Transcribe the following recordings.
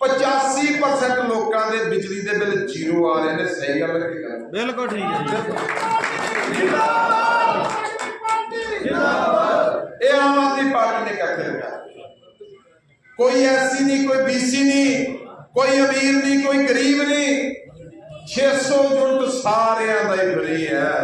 85% ਲੋਕਾਂ ਦੇ ਬਿਜਲੀ ਦੇ ਬਿੱਲ ਜ਼ੀਰੋ ਆ ਰਹੇ ਨੇ। ਸਹੀ ਗੱਲ ਹੈ ਕਿ ਗਲਤ ਬਿਲਕੁਲ ਠੀਕ ਹੈ ਇਹ ਆਮ ਆਦਮੀ ਪਾਰਟੀ ਨੇ ਕਰਕੇ ਰੱਖਿਆ ਕੋਈ ਐਸੀ ਨਹੀਂ ਕੋਈ ਬੀਸੀ ਨਹੀਂ ਕੋਈ ਅਮੀਰ ਨਹੀਂ ਕੋਈ ਗਰੀਬ ਨਹੀਂ। 600 ਯੂਨਿਟ ਸਾਰਿਆਂ ਦਾ ਹੀ ਫਰੀ ਹੈ।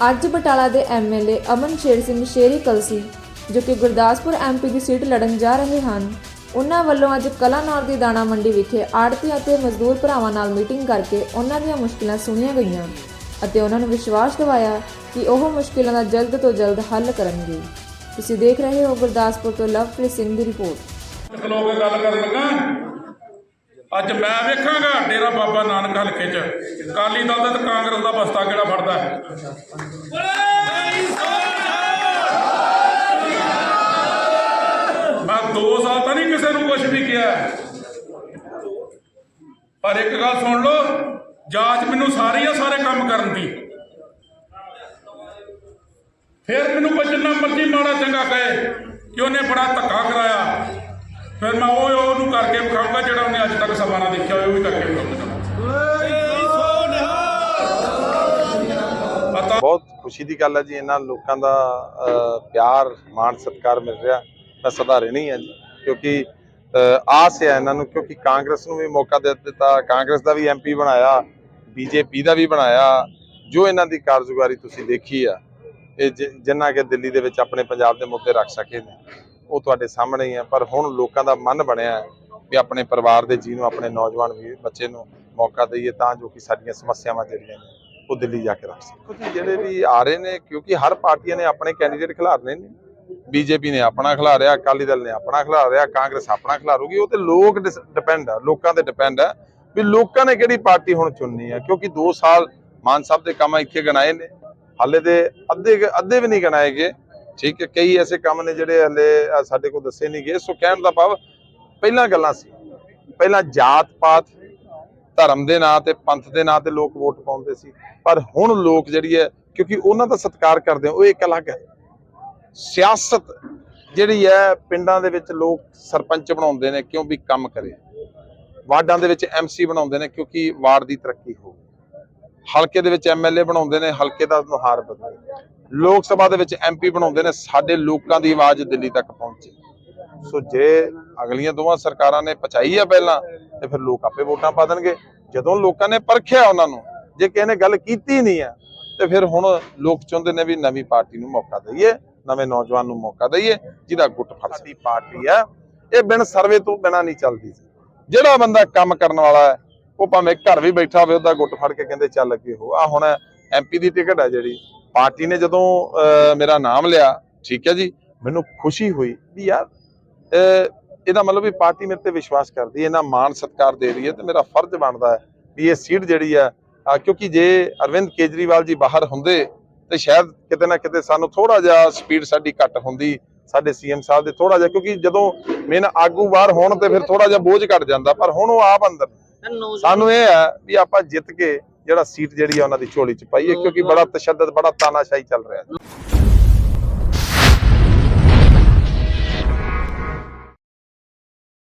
ਅੱਜ ਬਟਾਲਾ ਦੇ ਐਮਐਲਏ ਅਮਨ ਸ਼ੇਰ ਸਿੰਘ ਸ਼ੇਰੀ ਕਲਸੀ ਜੋ ਕਿ ਗੁਰਦਾਸਪੁਰ ਐਮਪੀ ਦੀ ਸੀਟ ਲੜਨ ਜਾ ਰਹੇ ਹਨ। ਉਹਨਾਂ ਵੱਲੋਂ ਅੱਜ ਕਲਾਨੌਰ ਦੀ ਦਾਣਾ ਮੰਡੀ ਵਿਖੇ ਆੜਤੀ ਅਤੇ ਮਜ਼ਦੂਰ ਭਰਾਵਾਂ ਨਾਲ ਮੀਟਿੰਗ ਕਰਕੇ ਉਹਨਾਂ ਦੀਆਂ ਮੁਸ਼ਕਲਾਂ ਸੁਣੀਆਂ ਗਈਆਂ ਅਤੇ ਉਹਨਾਂ ਨੂੰ ਵਿਸ਼ਵਾਸ ਦਿਵਾਇਆ ਕਿ ਉਹ ਮੁਸ਼ਕਲਾਂ ਦਾ ਜਲਦ ਤੋਂ ਜਲਦ ਹੱਲ ਕਰਨਗੇ। ਤੁਸੀਂ ਦੇਖ ਰਹੇ ਹੋ ਗੁਰਦਾਸਪੁਰ ਤੋਂ ਲਵਪ੍ਰੀਤ ਸਿੰਘ ਦੀ ਰਿਪੋਰਟ। ਗੱਲ ਕਰਨ ਲੱਗਾ? ਅੱਜ ਮੈਂ ਵੇਖਾਂਗਾ ਡੇਰਾ ਬਾਬਾ ਨਾਨਕ ਹਲਕੇ 'ਚ। ਅਕਾਲੀ ਦਲ ਦਾ ਤੇ ਕਾਂਗਰਸ ਦਾ ਬਸਤਾ ਕਿਹੜਾ ਫੜਦਾ ਹੈ? ਮੈਂ 2 ਸਾਲ ਤਾਂ ਨਹੀਂ ਕਿਸੇ ਨੂੰ ਕੁਝ ਵੀ ਕਿਹਾ ਪਰ ਇੱਕ ਗੱਲ ਸੁਣ ਲਓ, ਜਾਂਚ ਮੈਨੂੰ ਸਾਰੀ ਆ ਸਾਰੇ ਕੰਮ ਕਰਨ ਦੀ। ਫਿਰ ਮੈਨੂੰ ਕੋਈ ਜਿੰਨਾ ਮਰਜ਼ੀ ਮਾੜਾ ਚੰਗਾ ਕਹੇ ਕਿ ਉਹਨੇ ਬੜਾ ਧੱਕਾ ਕਰਾਇਆ। ਫਿਰ ਮੈਂ ਉਹ ਕਰਕੇ ਵਿਖਾਊਂਗਾ ਜਿਹੜਾ ਉਹਨੇ ਅੱਜ ਤੱਕ ਸਭਾ ਨਾ ਦੇਖਿਆ ਹੋਵੇ ਉਹ ਵੀ ਕਰਕੇ ਵਿਖਾਊਂਗਾ ਬਹੁਤ ਖੁਸ਼ੀ ਦੀ ਗੱਲ ਹੈ ਜੀ ਇਹਨਾਂ ਲੋਕਾਂ ਦਾ ਪਿਆਰ ਮਾਣ ਸਤਿਕਾਰ ਮਿਲ ਰਿਹਾ। ਮੈਂ ਸਦਾ ਰਹਿਣੀ ਹੈ ਜੀ ਕਿਉਂਕਿ ਆਸ ਹੈ ਇਹਨਾਂ ਨੂੰ ਕਿਉਂਕਿ ਕਾਂਗਰਸ ਨੂੰ ਵੀ ਮੌਕਾ ਦੇ ਦਿੱਤਾ ਕਾਂਗਰਸ ਦਾ ਵੀ ਐਮਪੀ ਬਣਾਇਆ ਬੀਜੇਪੀ ਦਾ ਵੀ ਬਣਾਇਆ। ਜੋ ਇਹਨਾਂ ਦੀ ਕਾਰਜਗੁਜ਼ਾਰੀ ਤੁਸੀਂ ਦੇਖੀ ਆ ਇਹ ਜਿ- ਜਿੰਨਾ ਕਿ ਦਿੱਲੀ ਦੇ ਵਿੱਚ ਆਪਣੇ ਪੰਜਾਬ ਦੇ ਮੁੱਦੇ ਰੱਖ ਸਕੇ ਨੇ ਉਹ ਤੁਹਾਡੇ ਸਾਹਮਣੇ ਹੀ ਆ ਪਰ ਹੁਣ ਲੋਕਾਂ ਦਾ ਮਨ ਬਣਿਆ ਹੈ ਵੀ ਆਪਣੇ ਪਰਿਵਾਰ ਦੇ ਜੀ ਨੂੰ, ਆਪਣੇ ਨੌਜਵਾਨ ਵੀਰ ਬੱਚੇ ਨੂੰ ਮੌਕਾ ਦਈਏ ਤਾਂ ਜੋ ਕਿ ਸਾਡੀਆਂ ਸਮੱਸਿਆਵਾਂ ਜਿਹੜੀਆਂ ਨੇ, ਉਹ ਦਿੱਲੀ ਜਾ ਕੇ ਰੱਖ ਸਕਣ। ਜਿਹੜੇ ਵੀ ਆ ਰਹੇ ਨੇ, ਕਿਉਂਕਿ ਹਰ ਪਾਰਟੀਆਂ ਨੇ ਆਪਣੇ ਕੈਂਡੀਡੇਟ ਖਿਲਾਰਨੇ ਨੇ। ਬੀਜੇਪੀ ਨੇ ਆਪਣਾ ਖਿਲਾ ਖਿਲਾਰਿਆ, ਅਕਾਲੀ ਦਲ ਨੇ ਆਪਣਾ ਖਿਲਾ ਖਿਲਾਰਿਆ, ਕਾਂਗਰਸ ਆਪਣਾ ਖਿਲਾਰੂਗੀ। ਉਹ ਤੇ ਲੋਕ ਡਿਪੈਂਡ ਆ, ਲੋਕਾਂ ਤੇ ਡਿਪੈਂਡ ਆ ਵੀ ਲੋਕਾਂ ਨੇ ਕਿਹੜੀ ਪਾਰਟੀ ਹੁਣ ਚੁਣਨੀ ਆ। ਕਿਉਂਕਿ 2 ਸਾਲ ਮਾਨ ਸਾਹਿਬ ਦੇ ਕੰਮ ਇੱਥੇ ਗਣਾਏ ਨੇ। ਹਾਲੇ ਤੇ ਅੱਧੇ ਅੱਧੇ ਵੀ ਨਹੀਂ ਗਣਾਏ ਗਏ। ਠੀਕ ਹੈ, ਕਈ ਐਸੇ ਕੰਮ ਨੇ ਜਿਹੜੇ ਹਲੇ ਸਾਡੇ ਕੋਲ ਦੱਸੇ ਨਹੀਂ ਗਏ। ਸੋ ਕਹਿਣ ਦਾ ਭਾਵ ਪਹਿਲਾਂ ਗੱਲਾਂ ਸੀ। ਪਹਿਲਾਂ ਜਾਤ ਪਾਤ ਧਰਮ ਦੇ ਨਾਂ ਤੇ, ਪੰਥ ਦੇ ਨਾਂ ਤੇ ਲੋਕ ਵੋਟ ਪਾਉਂਦੇ ਸੀ। ਪਰ ਹੁਣ ਲੋਕ ਜਿਹੜੀ ਹੈ, ਕਿਉਂਕਿ ਉਹਨਾਂ ਦਾ ਸਤਿਕਾਰ ਕਰਦੇ ਉਹ ਇੱਕ ਅਲੱਗ ਹੈ। ਸਿਆਸਤ ਜਿਹੜੀ ਹੈ, ਪਿੰਡਾਂ ਦੇ ਵਿੱਚ ਲੋਕ ਸਰਪੰਚ ਬਣਾਉਂਦੇ ਨੇ, ਕਿਉਂ ਵੀ ਕੰਮ ਕਰੇ। ਵਾਰਡਾਂ ਦੇ ਵਿੱਚ ਐਮਸੀ ਬਣਾਉਂਦੇ ਨੇ, ਕਿਉਂਕਿ ਵਾਰਡ ਦੀ ਤਰੱਕੀ ਹੋ ਹਲਕੇ ਦੇ ਵਿੱਚ ਐਮਐਲਏ ਬਣਾਉਂਦੇ ਨੇ, ਹਲਕੇ ਦਾ ਨੁਹਾਰ ਬਦਲੇ। ਲੋਕ ਸਭਾ ਦੇ ਵਿੱਚ ਐਮਪੀ ਬਣਾਉਂਦੇ ਨੇ, ਸਾਡੇ ਲੋਕਾਂ ਦੀ ਆਵਾਜ਼ ਦਿੱਲੀ ਤੱਕ ਪਹੁੰਚੇ। ਸੋ ਜੇ ਅਗਲੀਆਂ ਦੋਵਾਂ ਸਰਕਾਰਾਂ ਨੇ ਪਚਾਈ ਆ ਪਹਿਲਾਂ ਤੇ ਫਿਰ ਲੋਕ ਆਪੇ ਵੋਟਾਂ ਪਾ ਦੇਣਗੇ। ਜਦੋਂ ਲੋਕਾਂ ਨੇ ਪਰਖਿਆ ਉਹਨਾਂ ਨੂੰ ਜੇ ਕਿਸੇ ਨੇ ਗੱਲ ਕੀਤੀ ਨਹੀਂ ਆ ਤੇ ਫਿਰ ਹੁਣ ਲੋਕ ਚਾਹੁੰਦੇ ਨੇ ਵੀ ਨਵੀਂ ਪਾਰਟੀ ਨੂੰ ਮੌਕਾ ਦਈਏ ਨਵੇਂ ਨੌਜਵਾਨ ਨੂੰ ਮੌਕਾ ਦਈਏ ਜਿਹਦਾ ਗੁੱਟ ਫੜਦੀ ਪਾਰਟੀ ਆ। ਇਹ ਬਿਨ ਸਰਵੇ ਤੋਂ ਬਿਨਾ ਨਹੀਂ ਚੱਲਦੀ ਜਿਹੜਾ ਬੰਦਾ ਕੰਮ ਕਰਨ ਵਾਲਾ ਹੈ ਉਹ ਭਾਵੇਂ ਘਰ ਵੀ ਬੈਠਾ ਹੋਵੇ ਉਹਦਾ ਗੁੱਟ ਫੜ ਕੇ ਕਹਿੰਦੇ ਚੱਲ ਅੱਗੇ ਹੋ। ਆ ਹੁਣ ਐਮਪੀ ਦੀ ਟਿਕਟ ਹੈ ਜਿਹੜੀ। ਪਾਰਟੀ ਨੇ ਜਦੋਂ ਮੇਰਾ ਨਾਮ ਲਿਆ ਠੀਕ ਹੈ ਜੀ ਮੈਨੂੰ ਖੁਸ਼ੀ ਹੋਈ ਵੀ ਯਾਰ ਇਹਦਾ ਮਤਲਬ ਵੀ ਪਾਰਟੀ ਮੇਰੇ ਤੇ ਵਿਸ਼ਵਾਸ ਕਰਦੀ ਹੈ ਇਹਨਾਂ ਮਾਣ ਸਤਿਕਾਰ ਦੇ ਰਹੀ ਹੈ ਤੇ ਮੇਰਾ ਫਰਜ਼ ਬਣਦਾ ਹੈ ਵੀ ਇਹ ਸੀਟ ਜਿਹੜੀ ਆ, ਕਿਉਂਕਿ ਜੇ ਅਰਵਿੰਦ ਕੇਜਰੀਵਾਲ ਜੀ ਬਾਹਰ ਹੁੰਦੇ ਤੇ ਸ਼ਾਇਦ ਕਿਤੇ ਨਾ ਕਿਤੇ ਸਾਨੂੰ ਥੋੜਾ ਜਿਹਾ ਸਪੀਡ ਸਾਡੀ ਘੱਟ ਹੁੰਦੀ ਸਾਡੇ ਸੀਐਮ ਸਾਹਿਬ ਦੇ ਥੋੜਾ ਜਿਹਾ ਕਿਉਂਕਿ ਜਦੋਂ ਮੇਨ ਆਗੂ ਬਾਹਰ ਹੋਣ ਤੇ ਫਿਰ ਥੋੜਾ ਜਿਹਾ ਬੋਝ ਘਟ ਜਾਂਦਾ ਪਰ ਹੁਣ ਉਹ ਆਪ ਅੰਦਰ ਸਾਨੂੰ ਇਹ ਹੈ ਵੀ ਆਪਾਂ ਜਿੱਤ ਕੇ ਜਿਹੜਾ ਸੀਟ ਜਿਹੜੀ ਆ ਉਹਨਾਂ ਦੀ ਝੋਲੀ ਚ ਪਾਈਏ ਕਿਉਂਕਿ ਬੜਾ ਤਸ਼ੱਦਦ ਬੜਾ ਤਾਨਾਸ਼ਾਹੀ ਚੱਲ ਰਿਹਾ